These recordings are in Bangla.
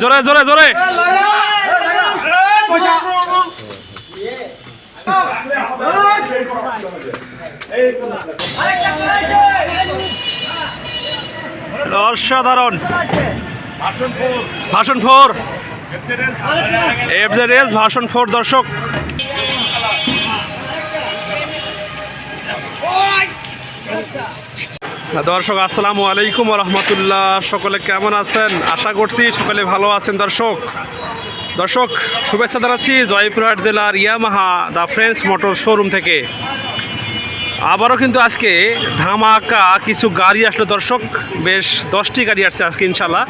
জোরে জোরে জোরে। অসাধারণ। Version four. F Z S version four দর্শক। দর্শক, আসসালামু আলাইকুম রহমতুল্লাহ সকলে কেমন আছেন? আশা করছি সকলে ভালো আছেন। দর্শক দর্শক, শুভেচ্ছা জানাচ্ছি জয়পুরহাট জেলার Yamaha the friends motor showroom থেকে। আবারও কিন্তু আজকে ধামাকা কিছু গাড়ি আসলো। দর্শক, বেশ দশটি গাড়ি আসছে আজকে ইনশাল্লাহ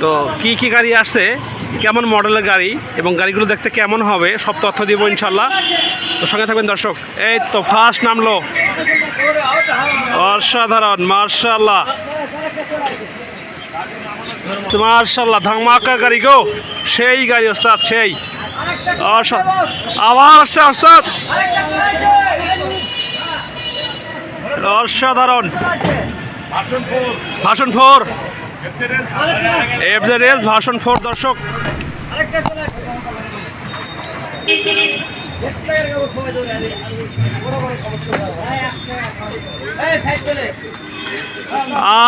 তো কি কি গাড়ি আসছে? কেমন মডেলের গাড়ি এবং গাড়িগুলো দেখতে কেমন হবে, সব তথ্য দিব ইনশাল্লাহ তো সঙ্গে থাকবেন দর্শক। এই তো ফার্স্ট নামলো। অসাধারণ, মার্শাল্লাহ। মার্শাল্লাহ, ধামাকা গাড়ি গো। সেই গাড়ি ওস্তাদ, সেই। আবার আসছে ওস্তাদ। অসাধারণ। ভাষণ ফোর। এফ ভাষণ ফোর, দর্শক।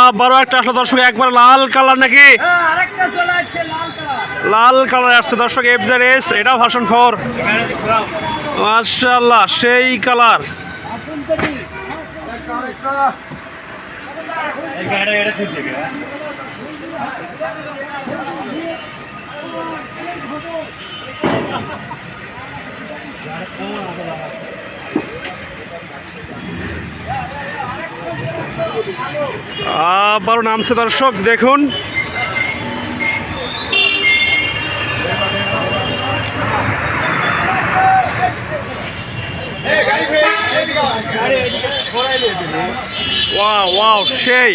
আবারও একটা আসলো, দর্শক, একবার লাল কালার নাকি? লাল কালার আসছে, দর্শক এফ এস এটাও ভাষণ ফোর। মার্শাল্লাহ সেই কালার। আবারও নামছে দর্শক দেখুন। সেই।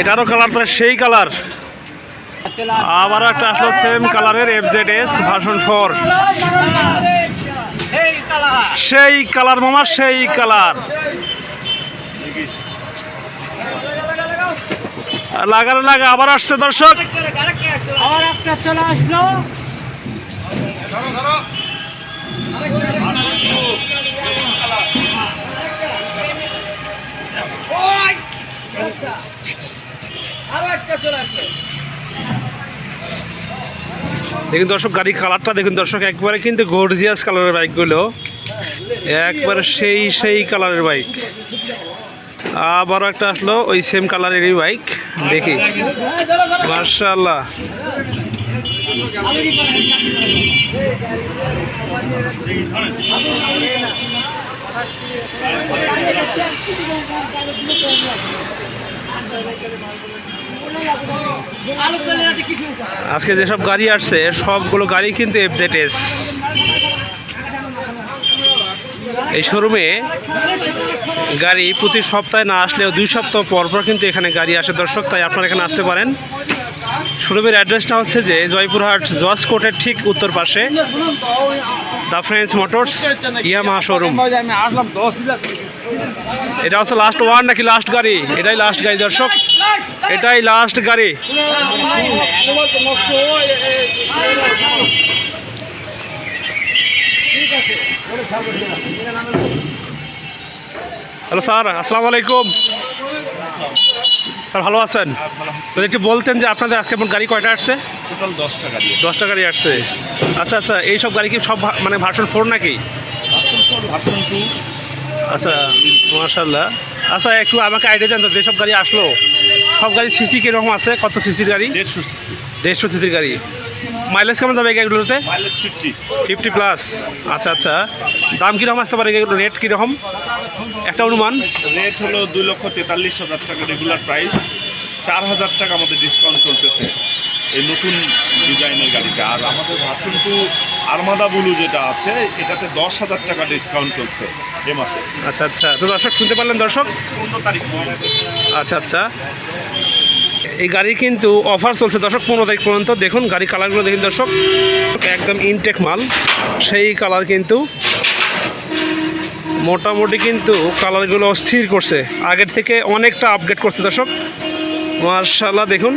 এটারও কালার তো সেই কালার আবার একটা আসলো সেম কালারের F Z S version four সেই কালার মামা, সেই কালার লাগানো লাগা, আবার আসছে দর্শক। চলে আসলো। দেখুন দর্শক গাড়ি কালারটা দেখুন দর্শক, একবারে কিন্তু গর্জিয়াস কালারের বাইকগুলো একবারে সেই সেই কালারের বাইক আবারও একটা আসলো ওই সেম কালারেরই বাইক দেখি। মার্শাল্লাহ আজকে যেসব গাড়ি আসছে, সবগুলো গাড়ি কিন্তু এফজেডএস এই শোরুমে গাড়ি প্রতি সপ্তাহে না আসলেও দুই সপ্তাহ পর পর কিন্তু এখানে গাড়ি আসে। দর্শক, তাই আপনারা এখানে আসতে পারেন। শোরুমের অ্যাড্রেসটা হচ্ছে যে জয়পুরহাট জজ কোর্টের ঠিক উত্তর পাশে। The friends motors Yamaha showroom এটা হচ্ছে লাস্ট ওয়ান নাকি লাস্ট গাড়ি? এটাই লাস্ট গাড়ি দর্শক। এটাই লাস্ট গাড়ি। হ্যালো স্যার আসসালামু আলাইকুম। স্যার ভালো আছেন? তো একটু বলতেন যে আপনাদের আজকে এমন গাড়ি কয়টা আসছে? টোটাল দশটা গাড়ি দশটা গাড়ি আসছে। আচ্ছা আচ্ছা এই সব গাড়ি কি সব মানে ভার্সন ফোর নাকি? ভার্সন ফোর ভার্সন টু আচ্ছা মার্শাল্লাহ আচ্ছা একটু আমাকে আইডিয়া দেন তো যেসব গাড়ি আসলো সব গাড়ি সিসি কীরকম আছে? কত সিসির গাড়ি? দেড়শো দেড়শো সিসির গাড়ি। মাইলেজ কেমন যাবে এই গাড়িগুলোতে? ফিফটি ফিফটি প্লাস আচ্ছা আচ্ছা। দাম কীরকম আসতে পারে এগুলো রেট কীরকম? একটা অনুমান। রেট হলো দুই লক্ষ তেতাল্লিশ হাজার টাকা রেগুলার প্রাইস চার হাজার টাকা আমাদের ডিসকাউন্ট চলতেছে এই নতুন ডিজাইনের গাড়িটা। আর আমাদের ভার্সন টু আরমাদা বুলু যেটা আছে এটাতে দশ হাজার টাকা ডিসকাউন্ট চলছে এ মাসে। আচ্ছা আচ্ছা। তো দর্শক শুনতে পারলেন দর্শক? পনেরো তারিখ আচ্ছা আচ্ছা। এই গাড়ি কিন্তু অফার চলছে দর্শক পনেরো তারিখ পর্যন্ত। দেখুন গাড়ি কালারগুলো দেখুন দর্শক। একদম ইনটেক মাল। সেই কালার কিন্তু মোটামুটি কিন্তু কালারগুলো অস্থির করছে। আগের থেকে অনেকটা আপগ্রেড করছে দর্শক। মার্শাল্লাহ দেখুন।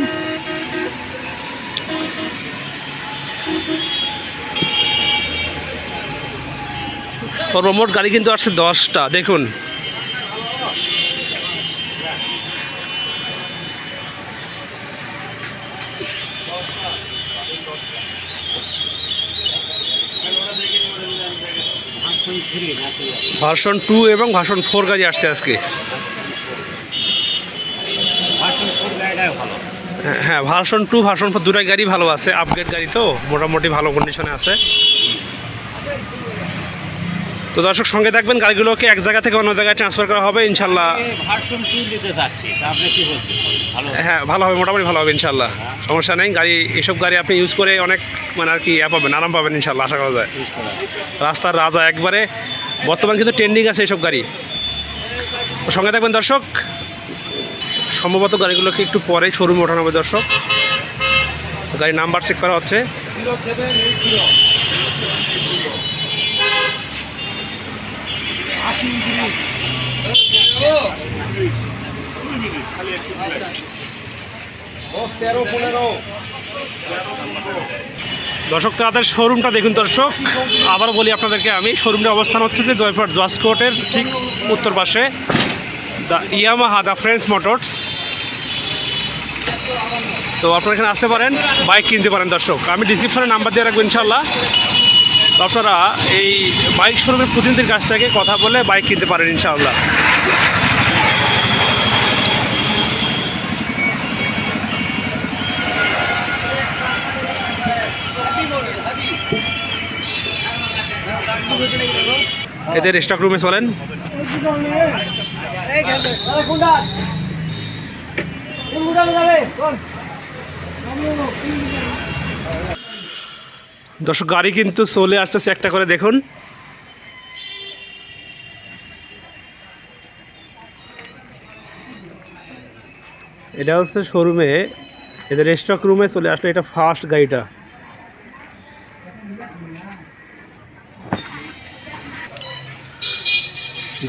সর্বমোট গাড়ি কিন্তু আসছে দশটা, দেখুন। ভার্সন টু এবং ভার্সন ফোর গাড়ি আসছে আজকে। হ্যাঁ, হ্যাঁ ভার্সন টু ভার্সন ফোর দুটাই গাড়ি ভালো আছে আপগ্রেড গাড়ি তো মোটামুটি ভালো কন্ডিশনে আছে। তো দর্শক সঙ্গে থাকবেন গাড়িগুলোকে এক জায়গা থেকে অন্য জায়গায় ট্রান্সফার করা হবে ইনশাল্লাহ হ্যাঁ ভালো হবে মোটামুটি ভালো হবে ইনশাল্লাহ সমস্যা নেই গাড়ি এসব গাড়ি আপনি ইউজ করে অনেক মানে আর কি ইয়া পাবেন আরাম পাবেন ইনশাল্লাহ আশা করা যায়। রাস্তার রাজা একবারে বর্তমান কিন্তু ট্রেন্ডিং আছে এইসব গাড়ি। সঙ্গে থাকবেন দর্শক সম্ভবত গাড়িগুলোকে একটু পরে শোরুমে ওঠানো হবে, দর্শক। গাড়ির নাম্বার চেক করা হচ্ছে। দর্শক, তাদের শোরুমটা দেখুন, দর্শক। আবার বলি আপনাদেরকে আমি শোরুমটার অবস্থান হচ্ছে যে জয়পুর জসকোটের ঠিক উত্তর পাশে। The Yamaha the friends motors তো আপনারা এখানে আসতে পারেন বাইক কিনতে পারেন দর্শক। আমি ডিসক্রিপশনে নাম্বার দিয়ে রাখব ইনশাল্লাহ আপনারা এই বাইক শোরুমের প্রতিনিধির কাছ থেকে কথা বলে বাইক কিনতে পারেন ইনশাআল্লাহ। এদের স্টক রুমে চলেন। দর্শক, গাড়ি কিন্তু চলে আসতেছে একটা করে, দেখুন। এটা হচ্ছে শোরুমে এদের স্টক রুমে চলে আসলো, এটা ফার্স্ট গাড়িটা।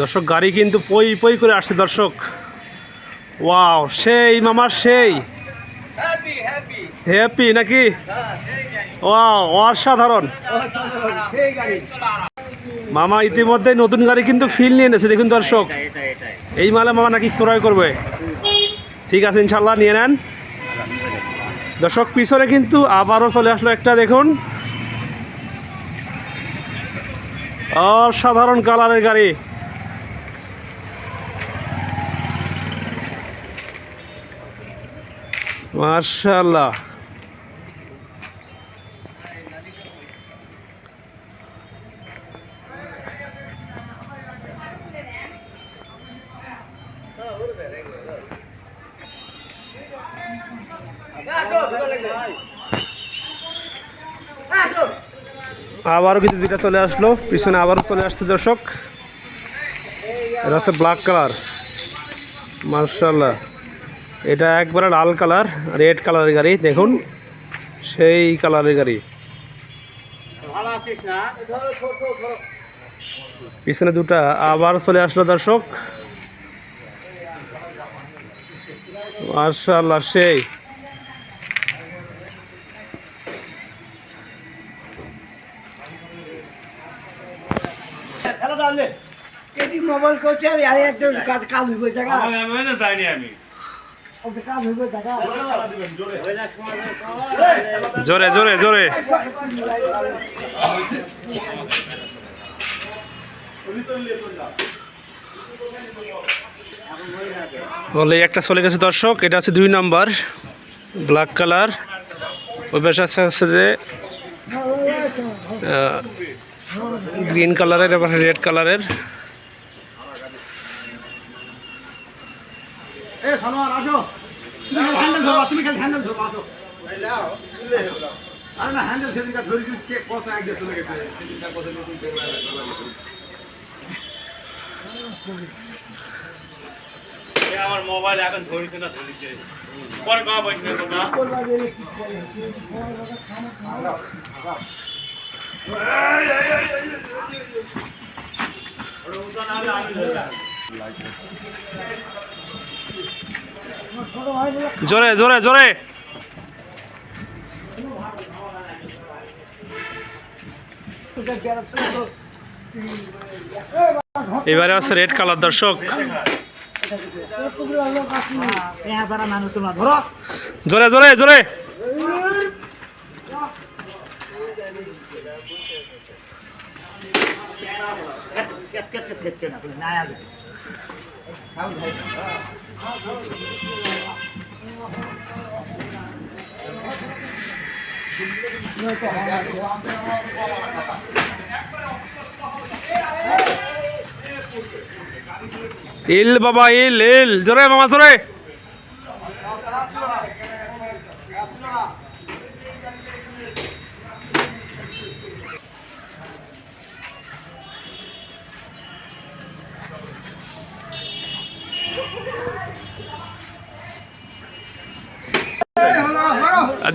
দর্শক, গাড়ি কিন্তু পই পই করে আসছে, দর্শক। ওয়াও সেই মামার সেই। হ্যাপি নাকি? ওয়াও অসাধারণ। মামা ইতিমধ্যে নতুন গাড়ি কিন্তু ফিল নিয়ে এনেছে দেখুন দর্শক। এই মালে মামা নাকি ক্রয় করবে। ঠিক আছে ইনশাল্লাহ নিয়ে নেন। দর্শক পিছনে কিন্তু আবারও চলে আসলো একটা দেখুন। অসাধারণ কালারের গাড়ি। মার্শাল্লাহ আবারও কিছু দুইটা চলে আসলো, পিছনে আবারও চলে আসছে দর্শক। এটা হচ্ছে ব্ল্যাক কালার মার্শাল্লাহ এটা একবারে লাল কালার রেড কালারের গাড়ি দেখুন সেই কালারের গাড়ি। ভালো আছিস না? ধরো ছোট ধরো পিছনে দুটা আবার চলে আসলো দর্শক। মার্শাল্লাহ সেই। মোবাইল করছে আর আরে কাজ কাজ জায়গা যাইনি আমি ওটা কাজ হইবে জায়গা জোরে জোরে জোরে। বলে একটা চলে গেছে দর্শক, এটা হচ্ছে দুই নাম্বার ব্ল্যাক কালার ওই পাশে আছে হচ্ছে যে গ্রিন কালারের এবার রেড কালারের এ সানোয়ার আসো তুমি হ্যান্ডেল ধরো তুমি খালি হ্যান্ডেল ধরো আসো আরে না হ্যান্ডেল সেদিনকার ধরেছি কে কষা এক গেছে সেদিনকার কষা নতুন হয়ে আমার মোবাইল এখন ধরিছে না ধরিছে পরে কমা পয়সা কথা জোরে জোরে জোরে এবারে আছে রেড কালার দর্শক জোরে জোরে জোরে ইল বাবা ইল ইল। জোরে বাবা জোরে।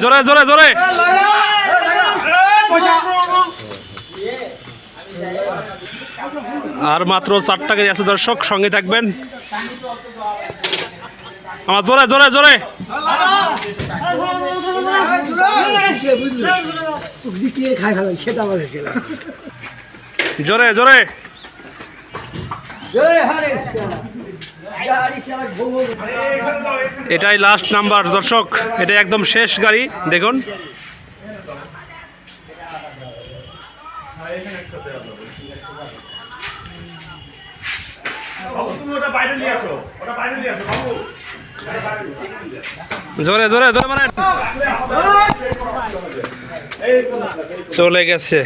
জোরে জোরে জোরে আর মাত্র চারটা গাড়ি আছে দর্শক সঙ্গে থাকবেন আমার জোরে জোরে জোরে জোরে জোরে এটাই লাস্ট নাম্বার দর্শক। এটা একদম শেষ গাড়ি দেখুন। জোরে জোরে জোরে চলে গেছে।